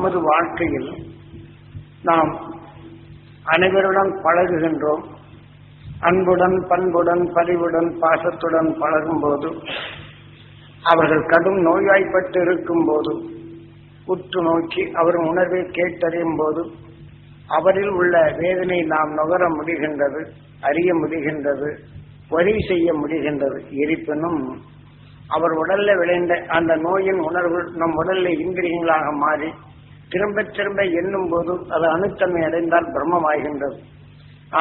நமது வாழ்க்கையில் நாம் அனைவருடன் பழகுகின்றோம். அன்புடன் பண்புடன் பரிவுடன் பாசத்துடன் பழகும்போது அவர்கள் கடும் நோய்வாய்ப்பட்டு இருக்கும் போது உற்று நோக்கி அவர் உணர்வை கேட்டறியும் போது அவரில் உள்ள வேதனை நாம் நுகர முடிகின்றது அறிய முடிகின்றது வரி செய்ய முடிகின்றது. இருப்பினும் அவர் உடல்ல விளைந்த அந்த நோயின் உணர்வு நம் உடல்ல இந்திரியங்களாக மாறி திரும்ப திரும்ப எண்ணும் போது அது அணுத்தன்மை அடைந்தால் பிரம்மமாகின்றது.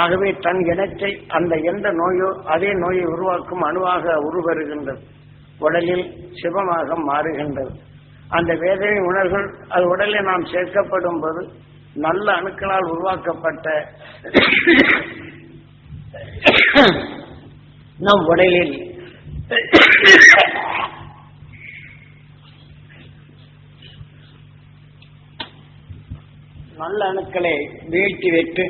ஆகவே தன் இனத்தை அந்த எந்த நோயோ அதே நோயை உருவாக்கும் அணுவாக உருவருகின்றது. உடலில் சிவமாக மாறுகின்றது. அந்த வேதனை உணர்வுகள் அது உடலில் நாம் சேர்க்கப்படும் போது நல்ல அணுக்களால் உருவாக்கப்பட்ட நம் உடலில் நல்ல அணுக்களை வீழ்த்தி வைத்து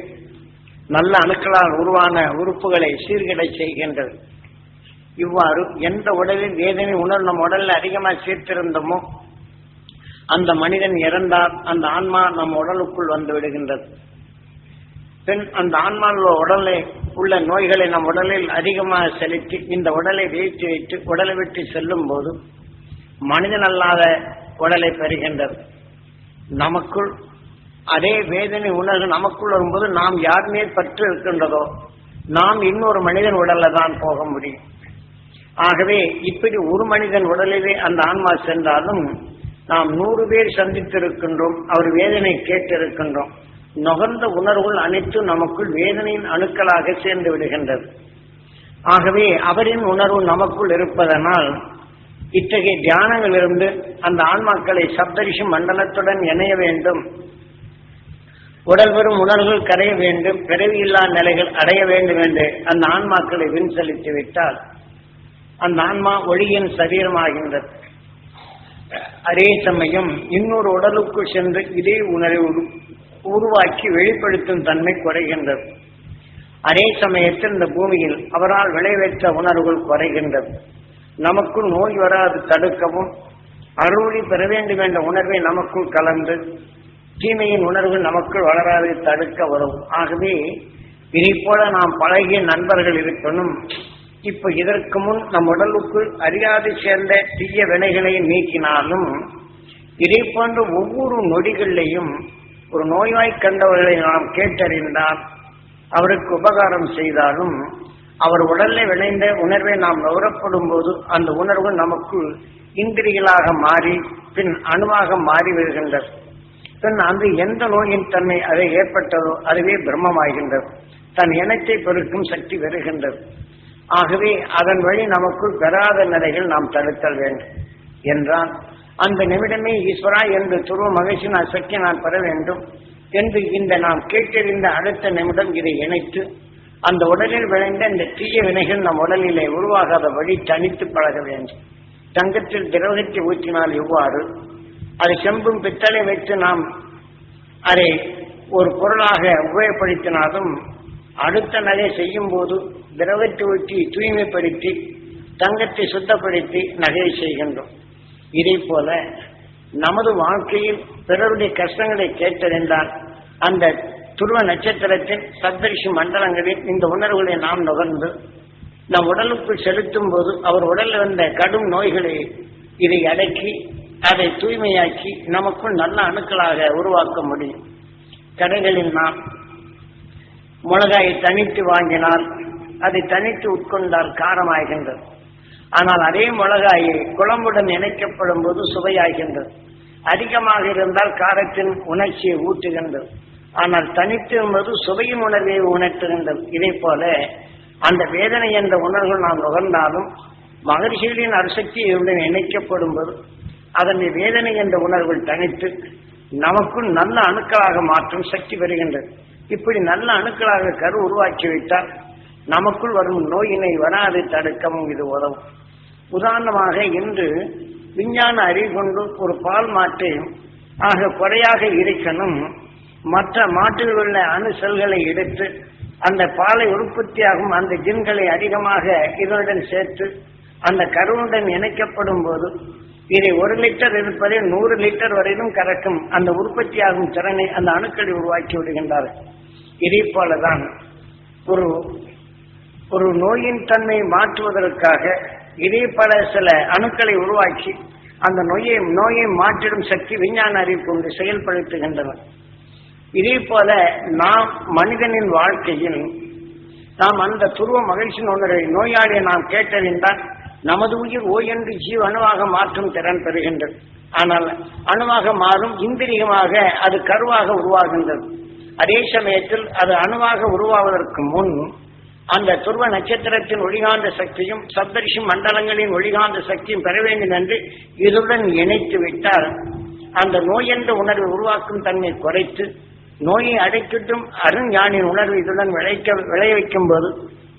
நல்ல அணுக்களால் உருவான உறுப்புகளை சீர்கிட செய்கின்றது. இவ்வாறு எந்த உடலில் வேதனை உணர் நம் உடல்ல அதிகமாக சேர்த்திருந்தோமோ அந்த மனிதன் இறந்தால் அந்த ஆன்மா நம் உடலுக்குள் வந்து விடுகின்றது. பின் அந்த ஆன்மாவில் உடலை உள்ள நோய்களை நம் உடலில் அதிகமாக செலுத்தி இந்த உடலை வீழ்த்தி வைத்து உடலை விட்டு செல்லும் போது மனிதன் அல்லாத உடலை பெறுகின்றது. நமக்குள் அதே வேதனை உணர்வு நமக்குள் வரும்போது நாம் யார் மேல் பற்று இருக்கின்றதோ நாம் இன்னொரு மனிதன் உடல்ல தான் போக முடியும். ஆகவே இப்படி ஒரு மனிதன் உடலிலே அந்த ஆன்மா சென்றாலும் நாம் நூறு பேர் சந்தித்திருக்கின்றோம் அவர் வேதனை கேட்டிருக்கின்றோம். நுகர்ந்த உணர்வுகள் அனைத்தும் நமக்குள் வேதனையின் அணுக்களாக சேர்ந்து விடுகின்றது. ஆகவே அவரின் உணர்வு நமக்குள் இருப்பதனால் இத்தகைய தியானங்களிலிருந்து அந்த ஆன்மாக்களை சப்தரிஷி மண்டலத்துடன் இணைய வேண்டும். உடல் பெறும் உணர்வுகள் கரைய வேண்டும் பிறவியில்லா நிலைகள் அடைய வேண்டும் என்று அந்த ஆன்மாக்களை வின் செலுத்தி விட்டால் அந்த ஆன்மா ஒளியின் சரீரமாகின்றது. அதே சமயம் இன்னொரு உடலுக்கு சென்று இதே உணர்வை உருவாக்கி வெளிப்படுத்தும் தன்மை குறைகின்றது. அதே சமயத்தில் இந்த பூமியில் அவரால் விளைவித்த உணர்வுகள் குறைகின்றது. நமக்குள் நோய் வராது தடுக்கவும் அருளி பெற வேண்டும் என்ற உணர்வை நமக்குள் கலந்து தீமையின் உணர்வு நமக்குள் வளராது தடுக்க வரும். ஆகவே இதை போல நாம் பழகிய நண்பர்கள் இருக்கணும். இப்ப இதற்கு முன் நம் உடலுக்குள் அறியாது சேர்ந்த தீய வினைகளை நீக்கினாலும் இதே போன்ற ஒவ்வொரு நொடிகளிலையும் ஒரு நோய்வாய் கண்டவர்களை நாம் கேட்டறிந்தால் அவருக்கு உபகாரம் செய்தாலும் அவர் உடலில் விளைந்த உணர்வை நாம் நுகரப்படும் போது அந்த உணர்வு நமக்கு இந்திரிகளாக மாறி பின் அணுவாக மாறி வருகின்றது தன் அந்த எந்த நோயின் தன்மை அதை ஏற்பட்டதோ அதுவே பிரம்மமாகின்றது. தன் இனத்தை பெருக்கும் சக்தி பெறுகின்றது. ஆகவே அதன் வழி நமக்குள் பெறாத நிலைகள் நாம் தடுத்தல் வேண்டும் என்றால் அந்த நிமிடமே ஈஸ்வரா என்று துருவ மகிழ்ச்சி நான் சக்தி நான் பெற வேண்டும் என்று இந்த நாம் கேட்டறிந்த அடுத்த நிமிடம் இதை இணைத்து அந்த உடலில் விளைந்த இந்த தீய வினைகள் நம் உடலிலே உருவாகாத வழி தனித்து பழக வேண்டும். தங்கத்தில் திரவத்தை ஊற்றினால் எவ்வாறு? அது செம்பும் பித்தளை வைத்து நாம் அதை ஒரு பொருளாக உபயோகப்படுத்தினாலும் அடுத்த நகை செய்யும் போது திரவத்தை ஊற்றி தூய்மைப்படுத்தி தங்கத்தை சுத்தப்படுத்தி நகையை செய்கின்றோம். இதே போல நமது வாழ்க்கையில் பிறருடைய கஷ்டங்களை கேட்டறிந்தால் அந்த துருவ நட்சத்திரத்தின் சப்தரிஷி மண்டலங்களில் இந்த உணர்வுகளை நாம் நுகர்ந்து நம் உடலுக்குள் செலுத்தும் போது அவர் உடலில் வந்த கடும் நோய்களை இதை அடக்கி அதை தூய்மையாக்கி நமக்குள் நல்ல அணுக்களாக உருவாக்க முடியும். கடைகளில் நாம் மிளகாயை தனித்து வாங்கினால் அதை தனித்து உட்கொண்டால் காரமாகின்றது. ஆனால் அதே மிளகாயை குழம்புடன் இணைக்கப்படும் போது சுவையாகின்றது. அதிகமாக இருந்தால் காரத்தின் உணர்ச்சியை ஊட்டுகின்றது. ஆனால் தனித்து என்பது சுவையும் உணர்வை உணர்த்துகின்றது. இதே போல அந்த வேதனை என்ற உணர்வு நாம் நுகர்ந்தாலும் மகர்ஷிகளின் அரிசக்தியுடன் இணைக்கப்படும் போது அதனை வேதனை என்ற உணர்வுகள் தனித்து நமக்கும் நல்ல அணுக்களாக மாற்றும் சக்தி பெறுகின்றது இப்படி நல்ல அணுக்களாக கரு உருவாக்கி வைத்தால் நமக்குள் வரும் நோயினை வராது தடுக்கவும் இது உதவும். உதாரணமாக இன்று விஞ்ஞான அறிவு கொண்டு ஒரு பால் மாட்டு ஆக குறையாக இருக்கணும் மற்ற மாட்டில் உள்ள அணு செல்களை எடுத்து அந்த பாலை உற்பத்தியாகும் அந்த ஜின்களை அதிகமாக இதனுடன் சேர்த்து அந்த கருவுடன் இணைக்கப்படும் போது இதை ஒரு லிட்டர் இருப்பதை நூறு லிட்டர் வரையிலும் கறக்கும். அந்த உற்பத்தியாகும் திறனை அந்த அணுக்களை உருவாக்கி விடுகின்றார்கள் இதே போலதான் ஒரு ஒரு நோயின் தன்மை மாற்றுவதற்காக இதே பல சில அணுக்களை உருவாக்கி அந்த நோயை நோயை மாற்றிடும் சக்தி விஞ்ஞான அறிவு கொண்டு செயல்படுத்துகின்றனர். இதே போல நாம் மனிதனின் வாழ்க்கையில் நாம் அந்த துருவ மகிழ்ச்சி உணர்வை நோயாளியை நாம் கேட்டறிந்தால் நமது உயிர் ஓய் ஜீவ் அணுவாக மாற்றும் திறன் பெறுகின்றது. ஆனால் அணுவாக மாறும் இந்திரியமாக அது கருவாக உருவாகின்றது. அதே சமயத்தில் அது அணுவாக உருவாவதற்கு முன் அந்த துருவ நட்சத்திரத்தின் ஒளிகாந்த சக்தியும் சப்தரிஷி மண்டலங்களின் ஒளிகாந்த சக்தியும் பெற வேண்டும் என்று இதுடன் இணைத்து விட்டால் அந்த நோய் என்ற உணர்வை உருவாக்கும் தன்மை குறைத்து நோயை அடைக்கிட்டும் அருஞானின் உணர்வு இதுடன் விளைக்க விளைவிக்கும் போது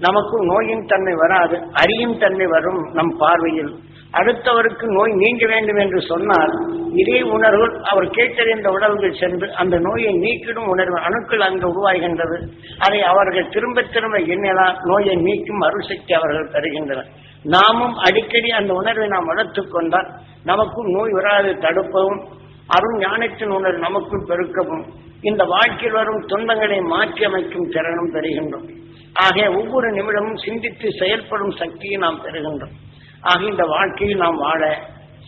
நமக்கு நோயின் தன்மை வராது அறியும் தன்மை வரும் நம் பார்வையில். அடுத்தவருக்கு நோய் நீங்க வேண்டும் என்று சொன்னால் இதே உணர்வு அவர் கேட்டறிந்த உடல்கள் சென்று அந்த நோயை நீக்கிடும் உணர்வு அணுக்கள் அங்கு உருவாகின்றது. அதை அவர்கள் திரும்ப திரும்ப எண்ணலாம் நோயை நீக்கும் அருள்சக்தி அவர்கள் தருகின்றனர். நாமும் அடிக்கடி அந்த உணர்வை நாம் வளர்த்து கொண்டால் நமக்கும் நோய் வராது தடுப்பவும் அருள் ஞானத்தின் உணர்வு நமக்குள் பெருக்கவும் இந்த வாழ்க்கையில் வரும் துன்பங்களை மாற்றி அமைக்கும் திறனும் பெறுகின்றோம் ஆக ஒவ்வொரு நிமிடமும் சிந்தித்து செயல்படும் சக்தியை நாம் பெறுகின்றோம். ஆக இந்த வாழ்க்கையில் நாம் வாழ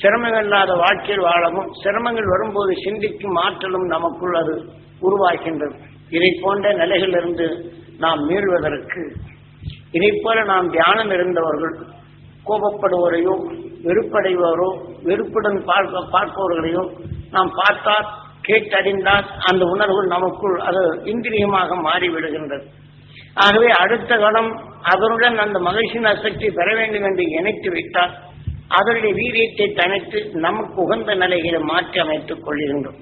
சிரமங்கள் இல்லாத வாழ்க்கையில் வாழவும் சிரமங்கள் வரும்போது சிந்திக்கும் ஆற்றலும் நமக்குள் அது உருவாகின்றது. இதை போன்ற நிலைகளிலிருந்து நாம் மீள்வதற்கு இதை போல நாம் தியானம் இருந்தவர்கள் கோபப்படுவோரையோ வெறுப்படைவோரோ வெறுப்புடன் பார்க்க பார்ப்பவர்களையும் நாம் பார்த்தால் கேட்டறிந்தால் அந்த உணர்வு நமக்குள் அது இந்திரியமாக மாறிவிடுகின்றது. ஆகவே அடுத்த கணம் அவருடன் அந்த மகிழ்ச்சியின் அசக்தி பெற வேண்டும் என்று இணைத்து விட்டால் அதனுடைய வீரியத்தை தனித்து நமக்கு உகந்த நிலைகளை மாற்றி அமைத்துக் கொள்கின்றோம்.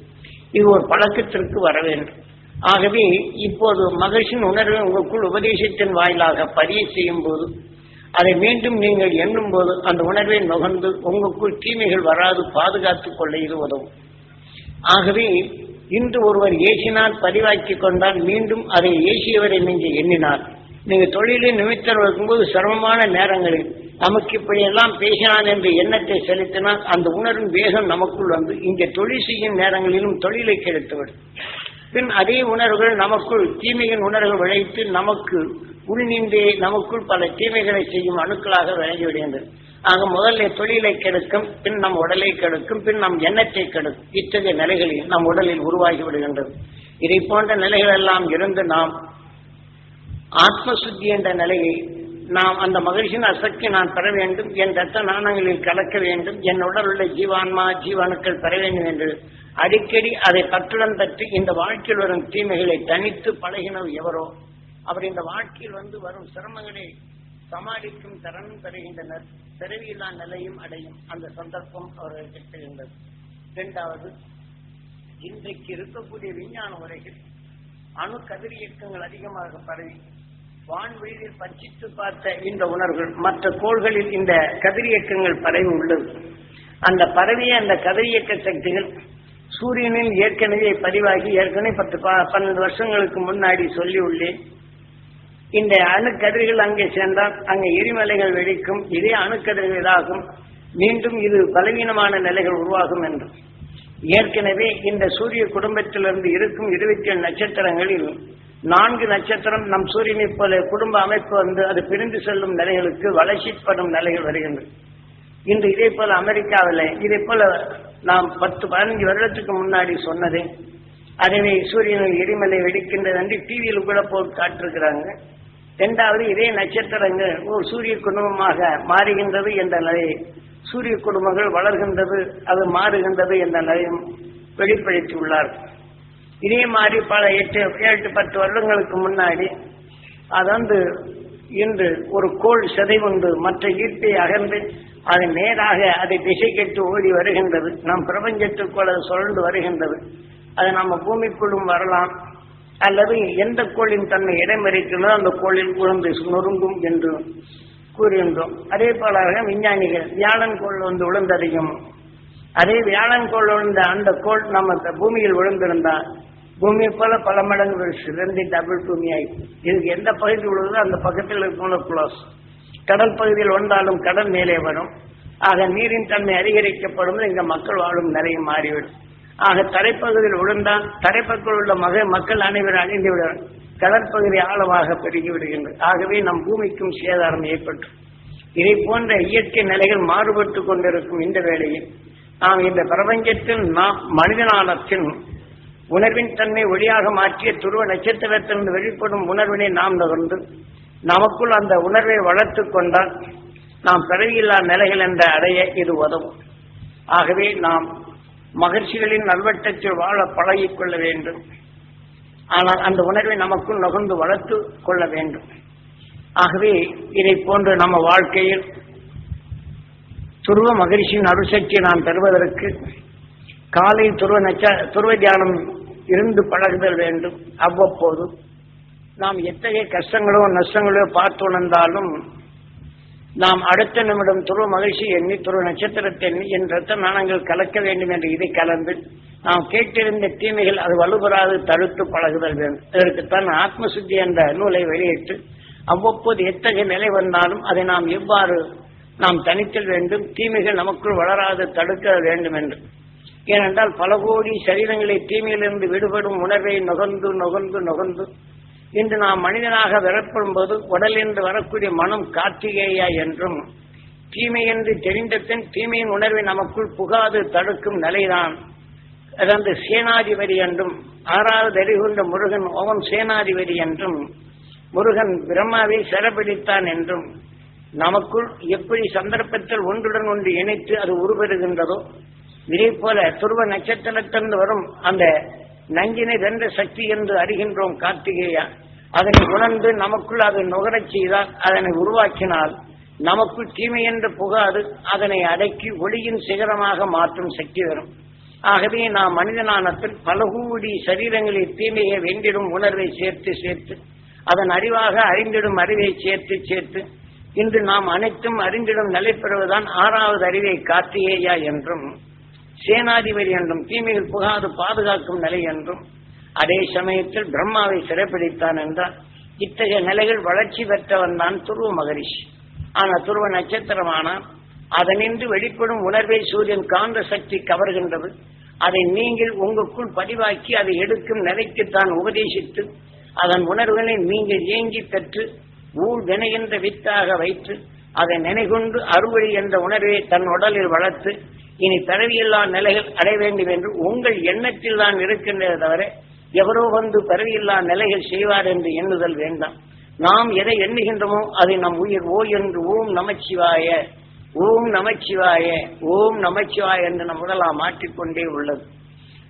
இது ஒரு பழக்கத்திற்கு வர வேண்டும். ஆகவே இப்போது மகிழ்ச்சியின் உணர்வை உங்களுக்குள் உபதேசத்தின் வாயிலாக பதிய செய்யும் போது அதை மீண்டும் நீங்கள் எண்ணும் போது அந்த உணர்வை நுகர்ந்து உங்களுக்குள் தீமைகள் வராது பாதுகாத்துக் கொள்ள இது உதவும். ஆகவே இன்று ஒருவர் ஏசினால் பதிவாக்கி கொண்டால் மீண்டும் அதை ஏசியவரை நீங்கள் எண்ணினார். நீங்க தொழிலில் நிமித்தம் இருக்கும்போது சிரமமான நேரங்களில் நமக்கு இப்படியெல்லாம் பேசினான் என்ற எண்ணத்தை செலுத்தினால் அந்த உணர்வின் வேகம் நமக்குள் வந்து இங்கே தொழில் செய்யும் நேரங்களிலும் தொழிலை கெடுத்துவிடும். பின் அதே உணர்வுகள் நமக்குள் தீமையின் உணர்வுகள் விளைத்து நமக்கு உள்நின்றே நமக்குள் பல தீமைகளை செய்யும் அணுக்களாக விளங்கி விடுகின்றது ஆக முதல்ல தொழிலை கெடுக்கும் பின் நம் உடலை கெடுக்கும் பின் நம் எண்ணத்தை கெடுக்கும். இத்தகைய நிலைகளில் நம் உடலில் உருவாகி விடுகின்றது. இதை போன்ற நிலைகள் எல்லாம் இருந்து நாம் ஆத்மசுத்தி என்ற நிலையை நாம் அந்த மகிழ்ச்சியின் அசக்தி நான் பெற வேண்டும் என் ரத்த நாணங்களில் கலக்க வேண்டும் என் உடல் உள்ள ஜீவான்மா ஜீவானுக்கள் பெற வேண்டும் என்று அடிக்கடி அதை பற்றுடன் பற்றி இந்த வாழ்க்கையில் வரும் தீமைகளை தனித்து பழகினவர் எவரோ? அவர் இந்த வாழ்க்கையில் வந்து வரும் சிரமங்களை சமாளிக்கும் திறன் பெறுகின்றனர். பிறவியில்லா நிலையும் அடையும். அந்த சந்தர்ப்பம் அவர்களுக்கு கிட்டுகின்றது இரண்டாவது இன்றைக்கு இருக்கக்கூடிய விஞ்ஞான உரைகள் அணு கதிர் இயக்கங்கள் அதிகமாக பரவி வான்வெளியில் பட்சித்து பார்த்த இந்த உணர்வுகள் மற்ற கோள்களில் இந்த கதிரியக்கங்கள் பரவி உள்ளது. அந்த பரவிய அந்த கதிரியக்க சக்திகள் சூரியனில் ஏற்கனவே பதிவாகி ஏற்கனவே பத்து ப- பன்னெண்டு வருஷங்களுக்கு முன்னாடி சொல்லி உள்ளேன் இந்த அணுக்கதிர்கள் அங்கே சென்றால் அங்கே எரிமலைகள் வெடிக்கும் இதே அணுக்கதிர்கள் இதாகும். மீண்டும் இது பலவீனமான நிலைகள் உருவாகும் என்று. ஏற்கனவே இந்த சூரிய குடும்பத்திலிருந்து இருக்கும் இருபத்தி ஏழு நட்சத்திரங்களில் நான்கு நட்சத்திரம் நம் சூரியனைப் போல குடும்ப அமைப்பு வந்து அது பிரிந்து செல்லும் நிலைகளுக்கு வளர்ச்சிப்படும் நிலைகள் வருகின்றன. இன்று இதே போல அமெரிக்காவில் இதே போல நாம் பத்து பதினஞ்சு வருடத்துக்கு முன்னாடி சொன்னதே அதனை சூரியனில் எரிமலை வெடிக்கின்றது என்று டிவியில் கூட போட்டு காட்டிருக்கிறாங்க இரண்டாவது இதே நட்சத்திரங்கள் ஒரு சூரிய குடும்பமாக மாறுகின்றது என்ற நிலை. சூரிய குடும்பங்கள் வளர்கின்றது அது மாறுகின்றது என்ற நிலையும் வெளிப்படுத்தி உள்ளார். இதே மாதிரி பல எட்டு ஏழு பத்து வருடங்களுக்கு முன்னாடி அது வந்து இன்று ஒரு கோள் சிதைவுண்டு மற்ற ஈர்ப்பை அகன்று அது நேராக அதை திசை கெட்டு ஓடி வருகின்றது. நம் பிரபஞ்சத்துக்குள் அது சுழண்டு வருகின்றது. அது நம்ம பூமிக்குள்ளும் வரலாம். அல்லது எந்த கோளின் தன்னை இடைமறிக்கிறதோ அந்த கோளில் விழுந்து நொறுங்கும் என்று கூறுகின்றோம் அதே போல விஞ்ஞானிகள் வியாழன் கோள் வந்து விழுந்ததையும் அதே வியாழன் கோள் விழுந்த அந்த கோள் நம்ம பூமியில் விழுந்திருந்தால் பூமியை போல பல மடங்கு சிறந்து டபுள் பூமியாய். இதுக்கு எந்த பகுதி உழுதோ அந்த பக்கத்தில் இருக்கணும் குளோஸ். கடல் பகுதியில் வந்தாலும் கடல் மேலே வரும். ஆக நீரின் தன்மை அதிகரிக்கப்படும் இங்க மக்கள் வாழும் நிறைய மாறிவிடும். ஆக தரைப்பகுதியில் விழுந்தால் தரைப்பகுதியில் உள்ள மக மக்கள் அனைவரும் அழிந்து விட கடற்பகுதி ஆழமாக பெருகி விடுகின்றது. ஆகவே நம் பூமிக்கும் சேதாரம் ஏற்பட்டு இதை போன்ற இயற்கை நிலைகள் மாறுபட்டு கொண்டிருக்கும் இந்த வேளையில் நாம் இந்த பிரபஞ்சத்தில் நாம் மனிதநாளத்தின் உணர்வின் தன்மை ஒளியாக மாற்றிய துருவ நட்சத்திரத்திலிருந்து வெளிப்படும் உணர்வினை நாம் நகர்ந்து நமக்குள் அந்த உணர்வை வளர்த்து கொண்டால் நாம் பிறவியில்லா நிலைகள் என்ற அடைய இது உதவும். ஆகவே நாம் மகிழ்ச்சிகளின் நல்வட்டத்தில் வாழ பழகிக் கொள்ள வேண்டும். ஆனால் அந்த உணர்வை நமக்குள் நகர்ந்து வளர்த்து கொள்ள வேண்டும். ஆகவே இதை போன்று நம்ம வாழ்க்கையில் துருவ மகிழ்ச்சியின் அருசக்தியை நாம் பெறுவதற்கு காலை துருவ நச்ச துருவ தியானம் இருந்து பழகுதல் வேண்டும். அவ்வப்போது நாம் எத்தகைய கஷ்டங்களோ நஷ்டங்களோ பார்த்து உணர்ந்தாலும் நாம் அடுத்த நிமிடம் துருவ மகிழ்ச்சி எண்ணி துருவ நட்சத்திரத்தை எண்ணி என் ரத்த நாணங்கள் கலக்க வேண்டும் என்று இதை கலந்து நாம் கேட்டிருந்த தீமைகள் அது வலுபெறாது தடுத்து பழகுதல் வேண்டும். இதற்குத்தான் ஆத்மசுத்தி என்ற நூலை வெளியிட்டு அவ்வப்போது எத்தகைய நிலை வந்தாலும் அதை நாம் எவ்வாறு நாம் தனித்தல் வேண்டும் தீமைகள் நமக்குள் வளராது தடுக்க வேண்டும் என்று. ஏனென்றால் பல கோடி சரீரங்களை தீமையிலிருந்து விடுபடும் உணர்வை நுகர்ந்து நுகர்ந்து நுகர்ந்து இன்று நாம் மனிதனாக விரப்படும் போது உடலிருந்து வரக்கூடிய மனம் கார்த்திகேயா என்றும் தீமை என்று தெரிந்த பின் தீமையின் உணர்வை நமக்குள் புகாது தடுக்கும் நிலைதான். அதாவது சேனாதிபதி என்றும் ஆறாவது அறிகுண்ட முருகன் ஓம் சேனாதிபதி என்றும் முருகன் பிரம்மாவை சிறப்பிடித்தான் என்றும் நமக்குள் எப்படி சந்தர்ப்பத்தில் ஒன்றுடன் ஒன்று இணைத்து அது உருவெடுகின்றதோ இதே போல துருவ நட்சத்திரத்திலிருந்து வரும் அந்த நஞ்சினை வென்ற சக்தி என்று அறிகின்றோம் கார்த்திகேயா. அதனை உணர்ந்து நமக்குள் அதை நுகரச் செய்தால் அதனை உருவாக்கினால் நமக்குள் தீமை என்று புகாது. அதனை அடக்கி ஒளியின் சிகரமாக மாற்றும் சக்தி வரும். ஆகவே நாம் மனிதனானத்தில் பலகூடி சரீரங்களில் தீமையை வென்றிடும் உணர்வை சேர்த்து சேர்த்து அதன் அறிவாக அறிந்திடும் அறிவை சேர்த்து சேர்த்து இன்று நாம் அனைத்தும் அறிந்திடும் நிலை பெறுவதுதான் ஆறாவது அறிவை காத்தியேயா என்றும் சேனாதிபதி என்றும் தீமையில் புகாது பாதுகாக்கும் நிலை என்றும் அதே சமயத்தில் பிரம்மாவை சிறைப்பிடித்தான் என்றால் இத்தகைய நிலைகள் வளர்ச்சி பெற்றவன் தான் துருவ மகரிஷி. ஆனா துருவ நட்சத்திரமானால் அதனின்று வெளிப்படும் உணர்வை சூரியன் காந்த சக்தி கவர்கின்றது. அதை நீங்கள் உங்களுக்குள் பதிவாக்கி அதை எடுக்கும் நிலைக்குத்தான் உபதேசித்து அதன் உணர்வுகளை நீங்கள் ஏங்கி பெற்று ஊழ் வினை என்ற வித்தாக வைத்து அதை நினைகொண்டு அறுவழி என்ற உணர்வை தன் உடலில் வளர்த்து இனி பிறவியில்லா நிலைகள் அடைய வேண்டும் என்று உங்கள் எண்ணத்தில் தான் இருக்கின்றதை தவிர எவரோ வந்து பிறவியில்லா நிலைகள் செய்வார் என்று எண்ணுதல் வேண்டாம். நாம் எதை எண்ணுகின்றோமோ அதை நம் உயிர். ஓ என்று ஓம் நமச்சிவாய ஓம் நமச்சிவாய ஓம் நமச்சிவாய என்று நம் உடலாம் மாற்றிக்கொண்டே உள்ளது.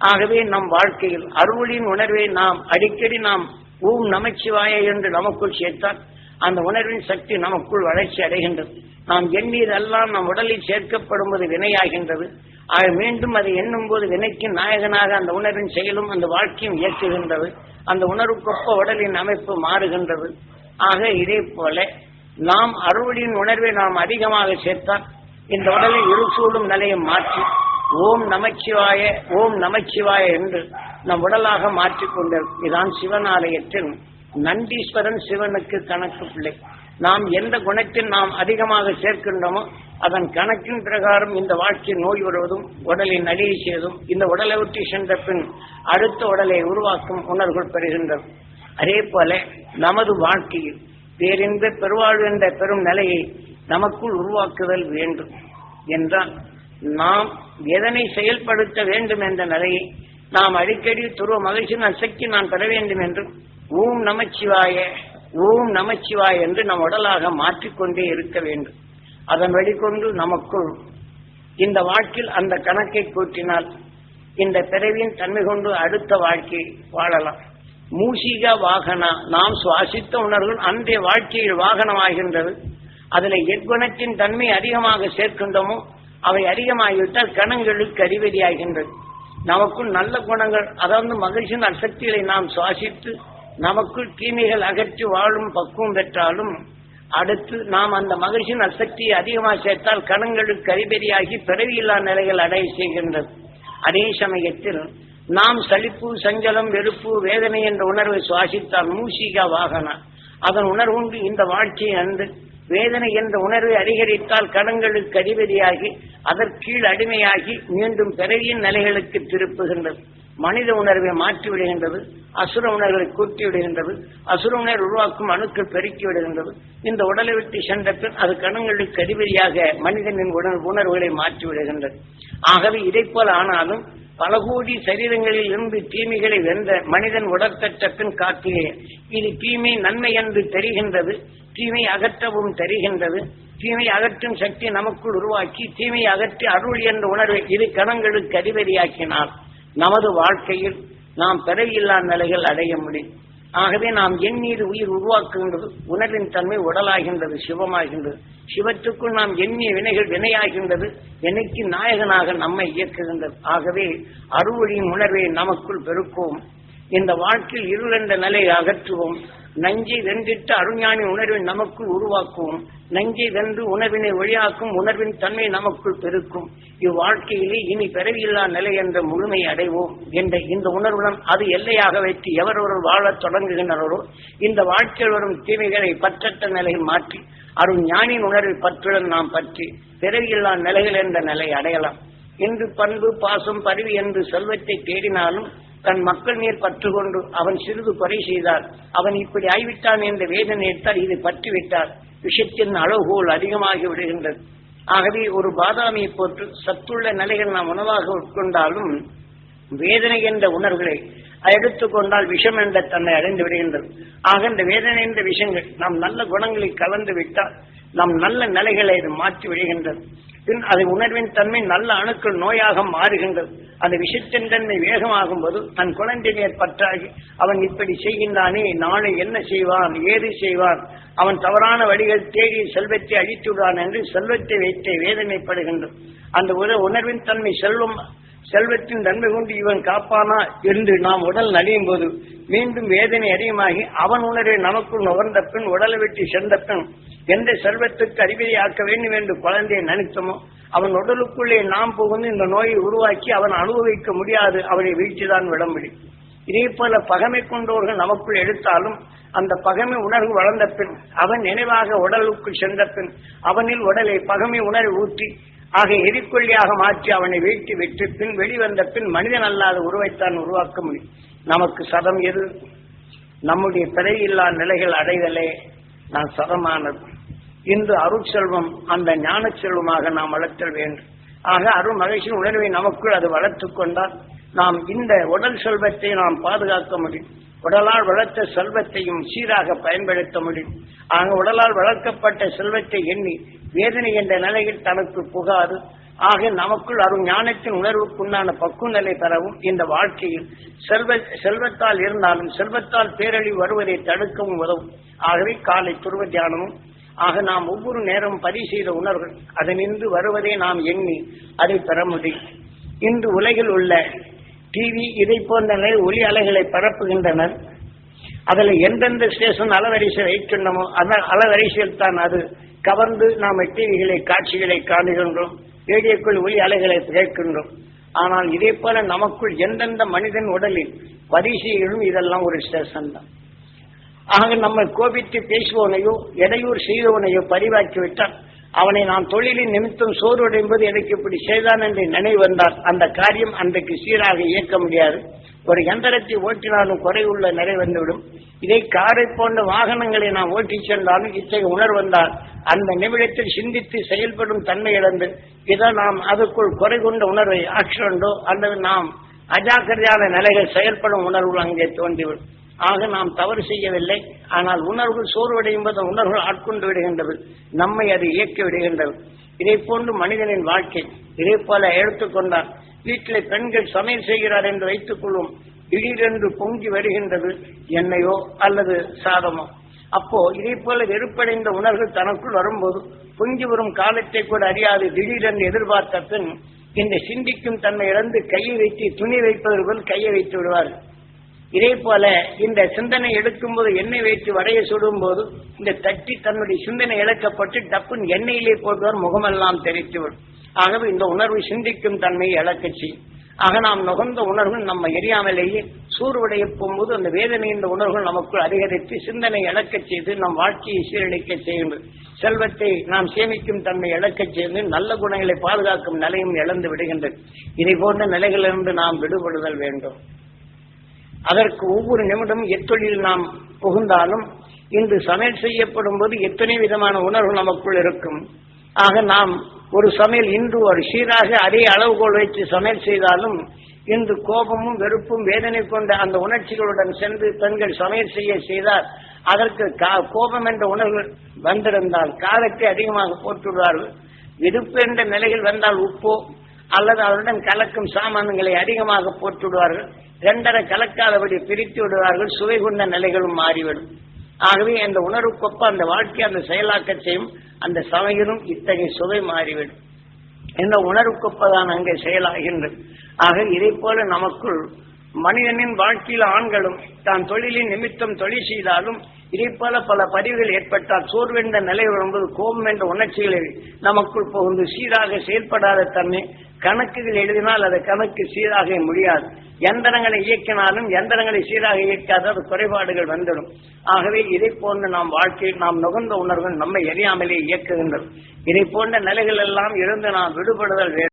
ஆகவே நம் வாழ்க்கையில் அருளின் உணர்வை நாம் அடிக்கடி நாம் ஓம் நமச்சிவாய என்று நமக்குள் சேர்த்தால் அந்த உணர்வின் சக்தி நமக்குள் வளர்ச்சி அடைகின்றது. நாம் எண்ணீரெல்லாம் நம் உடலில் சேர்க்கப்படும்போது வினையாகின்றது. ஆக மீண்டும் அதை எண்ணும் போது வினைக்கு நாயகனாக அந்த உணர்வின் செயலும் அந்த வாழ்க்கையும் இயக்குகின்றது. அந்த உணர்வுக்கொப்ப உடலின் அமைப்பு மாறுகின்றது. ஆக இதே போல நாம் அறுவடையின் உணர்வை நாம் அதிகமாக சேர்த்தால் இந்த உடலை இருசூடும் நிலையை மாற்றி ஓம் நமச்சிவாய ஓம் நமச்சிவாய என்று நம் உடலாக மாற்றிக்கொண்டிருக்கும் இதான் சிவன் நந்தீஸ்வரன் சிவனுக்கு கணக்கு பிள்ளை. நாம் எந்த குணத்தில் நாம் அதிகமாக சேர்க்கின்றோமோ அதன் கணக்கின் பிரகாரம் இந்த வாழ்க்கையில் நோய் வருவதும் உடலின் அழியை செய்வதும் இந்த உடலை ஒட்டி சென்ற பின் அடுத்த உடலை உருவாக்கும் உணர்வுகள் பெறுகின்றது அதே போல நமது வாழ்க்கையில் பேரின்ப பெருவாழ்வு என்ற பெரும் நிலையை நமக்குள் உருவாக்குதல் வேண்டும் என்றால் நாம் எதனை செயல்படுத்த வேண்டும் என்ற நிலையை நாம் அடிக்கடி துருவ மகிழ்ச்சியின் சக்தி நான் பெற வேண்டும் என்றும் ஓம் நமச்சிவாய ஓம் நமச்சிவாய என்று நம் உடலாக மாற்றிக்கொண்டே இருக்க வேண்டும். அதன் வெளிக்கொண்டு நமக்குள் இந்த வாழ்க்கையில் அந்த கணக்கை கூட்டினால் இந்த பிறவியின் தன்மை கொண்டு அடுத்த வாழ்க்கை வாழலாம். மூசிக வாகனா நாம் சுவாசித்த உணர்வுகள் அன்றைய வாழ்க்கையில் வாகனமாகின்றது. அதில் எக்குணத்தின் தன்மை அதிகமாக சேர்க்கின்றோமோ அவை அதிகமாகிவிட்டால் கணங்களுக்கு அறிவதியாகின்றது நமக்குள் நல்ல குணங்கள் அதாவது மகிழ்ச்சியின் அசக்திகளை நாம் சுவாசித்து நமக்குள் தீமைகள் அகற்றி வாழும் பக்குவம் பெற்றாலும் அடுத்து நாம் அந்த மகிழ்ச்சியின் அசக்தியை அதிகமாக சேர்த்தால் கணங்களுக்கு அதிபதியாகி பிறவியில்லா நிலைகள் அடைய செய்கின்றது அதே சமயத்தில் நாம் சலிப்பு சஞ்சலம் வெறுப்பு வேதனை என்ற உணர்வை சுவாசித்தால் மூசிகா வாகனா. அதன் உணர்வுண்டு இந்த வாழ்க்கையை அன்று வேதனை என்ற உணர்வை அதிகரித்தால் கடங்களுக்கு அதிபதியாகி அதற்கீழ் அடிமையாகி மீண்டும் பிறவியின் நிலைகளுக்கு திருப்புகின்றது. மனித உணர்வை மாற்றி விடுகின்றது அசுர உணர்வை கூட்டி விடுகின்றது அசுர உணர்வு உருவாக்கும் அணுக்கள் பெருக்கி விடுகின்றது இந்த உடலை விட்டு சென்ற பின் அது கணங்களுக்கு அதிபதியாக மனிதனின் உணர் உணர்வுகளை மாற்றி விடுகின்றது ஆகவே இதை போல ஆனாலும் பல கோடி சரீரங்களில் இருந்து தீமைகளை வென்ற மனிதன் உடற்கற்ற பின் காட்டிலே இது தீமை நன்மை என்று தெரிகின்றது தீமை அகற்றவும் தெரிகின்றது. தீமை அகற்றும் சக்தி நமக்குள் உருவாக்கி தீமை அகற்றி அருள் என்ற உணர்வை இரு கணங்களுக்கு அதிபதியாக்கினால் நமது வாழ்க்கையில் நாம் பிறவியில்லா நிலைகள் அடைய முடியும். ஆகவே நாம் எண்ணீர் உயிர் உருவாக்குகின்றது உணர்வின் தன்மை உடலாகின்றது சிவமாகின்றது. சிவத்துக்குள் நாம் எண்ணிய வினைகள் வினையாகின்றது வினைக்கு நாயகனாக நம்மை இயக்குகின்றது. ஆகவே அறுவழியின் உணர்வை நமக்குள் பெருக்கோம் இந்த வாழ்க்கையில் இருள் என்ற நிலையை அகற்றுவோம். நஞ்சை வென்றிட்டு அருஞானி உணர்வை நமக்குள் உருவாக்குவோம். நஞ்சை வென்று உணர்வினை வழியாக்கும் உணர்வின் தன்மை நமக்குள் பெருக்கும். இவ்வாழ்க்கையிலே இனி பிறவியில்லா நிலை என்ற முழுமை அடைவோம் என்ற இந்த உணர்வுடன் அது எல்லையாக வைத்து எவரொருவர் வாழத் தொடங்குகின்றனரோ இந்த வாழ்க்கையில் வரும் தீமைகளை பற்றற்ற நிலையில் மாற்றி அருள் ஞானியின் உணர்வை பற்றுடன் நாம் பற்றி பிறவியில்லா நிலைகள் என்ற நிலை அடையலாம். இன்று பண்பு பாசம் பருவி என்று செல்வத்தை தேடினாலும் தன் மக்கள் மேல் பற்று கொண்டு அவன் சிறிது குறை செய்தார். அவன் இப்படி ஆய்விட்டான் என்ற வேதனை எடுத்தால் இது பற்றிவிட்டார். விஷத்தின் அளவுகோல் அதிகமாகி விடுகின்றது. ஆகவே ஒரு பாதாமியை போற்று சத்துள்ள நிலைகள் நாம் உணவாக உட்கொண்டாலும் வேதனை என்ற உணர்வுகளை எடுத்துக்கொண்டால் விஷம் என்ற தன்னை அடைந்து விடுகின்றது. ஆக இந்த வேதனை என்ற விஷயங்கள் நாம் நல்ல குணங்களை கலந்து விட்டால் நம் நல்ல நிலைகளை இது மாற்றி விடுகின்றது. பின் அது உணர்வின் தன்மை நல்ல அணுக்கள் நோயாக மாறுகின்றது. அந்த விஷத்தின் தன்மை வேகமாகும் போது தன் குழந்தை மேற் பற்றாகி அவன் இப்படி செய்கின்றானே நாளை என்ன செய்வான் ஏது செய்வான் அவன் தவறான வழிகள் தேடி செல்வத்தை அழித்துவிடுவான் என்று செல்வத்தை வைத்தே வேதனைப்படுகின்றது. அந்த ஒரு உணர்வின் தன்மை செல்வம் செல்வத்தின் தன்மை கொண்டு இவன் காப்பானா என்று நாம் உடல் நலியும் போது மீண்டும் வேதனை அதிகமாகி அவன் உணர்வை நமக்குள் நுகர்ந்த பின் உடலை வெட்டி சென்ற பின் எந்த செல்வத்துக்கு அறிவியை ஆக்க வேண்டும் என்று குழந்தையை நினைத்தோமோ அவன் உடலுக்குள்ளே நாம் புகுந்து இந்த நோயை உருவாக்கி அவன் அனுபவிக்க முடியாது அவனை வீழ்ச்சிதான் விட. முடியும் இதே போல பகமை கொண்டவர்கள் நமக்குள் எடுத்தாலும் அந்த பகமை உணர்வு வளர்ந்த பின் அவன் நினைவாக உடலுக்குள் சென்ற பின் அவனில் உடலை பகமை உணர்வு ஊற்றி ஆக எரிக்கொல்லியாக மாற்றி அவனை வீழ்த்தி விட்டு பின் வெளிவந்த பின் மனிதன் அல்லாத உருவைத்தான் உருவாக்க முடியும். நமக்கு சதம் எது? நம்முடைய பிறையில்லா நிலைகள் அடைதலே நான் சதமானது. இன்று அருட்செல்வம் அந்த ஞான செல்வமாக நாம் வளர்த்தல் வேண்டும். ஆக அருள் மகிழ்ச்சியின் உணர்வை நமக்குள் அது வளர்த்துக் கொண்டால் நாம் இந்த உடல் செல்வத்தை நாம் பாதுகாக்க முடியும். உடலால் வளர்த்த செல்வத்தையும் சீராக பயன்படுத்த முடியும். ஆக உடலால் வளர்க்கப்பட்ட செல்வத்தை எண்ணி வேதனை என்ற நிலையில் தனக்கு புகாது. ஆக நமக்குள் அருள் ஞானத்தின் உணர்வுக்குண்டான பக்குவ நிலை பெறவும் இந்த வாழ்க்கையில் செல்வ செல்வத்தால் இருந்தாலும் செல்வத்தால் பேரழிவு வருவதை தடுக்கவும் உதவும். ஆகவே காலை துருவ தியானமும் ஆக நாம் ஒவ்வொரு நேரம் பதிவு செய்த உணர்வுகள் அதனின்று வருவதை நாம் எண்ணி அதை பெற முடியும். இன்று உலகில் உள்ள டிவி இதை போன்ற ஒலி அலைகளை பரப்புகின்றனர் அதில் எந்தெந்த ஸ்டேஷன் அலவரிசை வைக்கின்றமோ அந்த அலவரிசையில் தான் அது கவர்ந்து நாம் டிவிகளை காட்சிகளை காணுகின்றோம். ரேடியோக்குள் ஒலி அலைகளை கேட்கின்றோம். ஆனால் இதே போல நமக்குள் எந்தெந்த மனிதன் உடலில் வரிசையிலும் இதெல்லாம் ஒரு ஸ்டேஷன் தான். ஆக நம்ம கோபித்து பேசுபவனையோ இடையூர் செய்தவனையோ பரிவாக்கிவிட்டால் அவனை நாம் தொழிலின் நிமித்தம் சோர்வடையும்போது எனக்கு இப்படி செய்தான் என்று நினைவு அந்த காரியம் அன்றைக்கு சீராக இயக்க முடியாது. ஒரு எந்திரத்தை ஓட்டினாலும் குறைவுள்ள நிலை வந்துவிடும். இதை காரை போன்ற வாகனங்களை நாம் ஓட்டி சென்றாலும் இத்தகைய உணர்வு வந்தால் அந்த நிமிடத்தில் சிந்தித்து செயல்படும் தன்மை இழந்து இதை நாம் அதற்குள் குறை கொண்ட உணர்வை ஆக்சிடண்டோ அல்லது நாம் அஜாக்கிரதையான நிலைகள் செயல்படும் உணர்வுகள் அங்கே தோன்றிவிடும். ஆக நாம் தவறு செய்யவில்லை. ஆனால் உணர்வுகள் சோர்வடையும் போது உணர்வுகள் ஆட்கொண்டு விடுகின்றது. நம்மை அது இயக்கி விடுகின்றது. இதை போன்று மனிதனின் வாழ்க்கை இதே போல எடுத்துக்கொண்டார் வீட்டில் பெண்கள் சமையல் செய்கிறார் என்று வைத்துக் கொள்வோம். திடீரென்று பொங்கி வருகின்றது எண்ணெயோ அல்லது சாதமோ. அப்போ இதே போல வெறுப்படைந்த உணர்வு தனக்குள் வரும்போது பொங்கி வரும் காலத்தை கூட அறியாது. திடீரென்று எதிர்பார்த்த பின் இந்த சிந்திக்கும் தன்மை இழந்து கையை வைத்து துணி வைப்பவர்கள் கையை வைத்து விடுவார்கள் இதே போல இந்த சிந்தனை எடுக்கும்போது எண்ணெய் வைத்து வடைய சுடும் போது இந்த தட்டி தன்னுடைய சிந்தனை இழக்கப்பட்டு டப்புன் எண்ணெயிலே போடுவார் முகமெல்லாம் தெரித்துவிடும். ஆகவே இந்த உணர்வு சிந்திக்கும் தன்மையை இழக்க செய்யும். ஆக நாம் நுகர்ந்த உணர்வு நம்ம எரியாமலேயே சூறுவடைய போகும்போது அந்த வேதனையின் உணர்வுகள் நமக்குள் அதிகரித்து சிந்தனை இழக்க செய்து நம் வாழ்க்கையை சீரழிக்க செய்கின்றது செல்வத்தை நாம் சேமிக்கும் தன்மை இழக்க செய்து நல்ல குணங்களை பாதுகாக்கும் நிலையும் இழந்து விடுகின்றது. இதை போன்ற நிலைகளிலிருந்து நாம் விடுபடுதல் வேண்டும். அதற்கு ஒவ்வொரு நிமிடமும் எத்தொழில் நாம் புகுந்தாலும் இன்று சமையல் செய்யப்படும் போது எத்தனை விதமான உணர்வு நமக்குள் இருக்கும். ஆக நாம் ஒரு சமையல் இன்று ஒரு சீராக அதே அளவுகோல் வைத்து சமையல் செய்தாலும் இன்று கோபமும் வெறுப்பும் வேதனை கொண்ட அந்த உணர்ச்சிகளுடன் சென்று பெண்கள் சமையல் செய்ய செய்தால் அதற்கு கா- கோபம் என்ற உணர்வு வந்திருந்தால் காரத்தை அதிகமாக போட்டுள்ளார்கள் வெறுப்பு என்ற நிலையில் வந்தால் உப்போ அல்லது அதனுடன் கலக்கும் சாமான்களை அதிகமாக போட்டு விடுவார்கள் இரண்டரை கலக்காதபடி பிரித்து விடுவார்கள். சுவை கொண்ட நிலைகளும் மாறிவிடும். ஆகவே அந்த உணர்வுக்கொப்ப அந்த வாழ்க்கை அந்த செயலாக்கத்தையும் அந்த சமையலும் இத்தகைய சுவை மாறிவிடும். இந்த உணர்வுக்கொப்பதான் அங்கே செயலாகின்றது. ஆக இதை போல நமக்குள் மனிதனின் வாழ்க்கையில் ஆண்களும் தான் தொழிலின் நிமித்தம் தொழில் செய்தாலும் இதை போல பல பதிவுகள் ஏற்பட்டால் சோர்வென்ற நிலை வரும்போது கோபம் என்ற உணர்ச்சிகளை நமக்குள் புகுந்து சீராக செயல்படாத தன்மை கணக்குகள் எழுதினால் அது கணக்கு சீராக முடியாது. எந்திரங்களை இயக்கினாலும் எந்திரங்களை சீராக இயக்காத அது குறைபாடுகள் வந்துடும். ஆகவே இதை போன்ற நாம் வாழ்க்கையில் நாம் நுகர்ந்த உணர்வுகள் நம்மை எரியாமலே இயக்குகின்றது இதை போன்ற நிலைகள் எல்லாம் இருந்து நாம் விடுபடுதல் வேண்டும்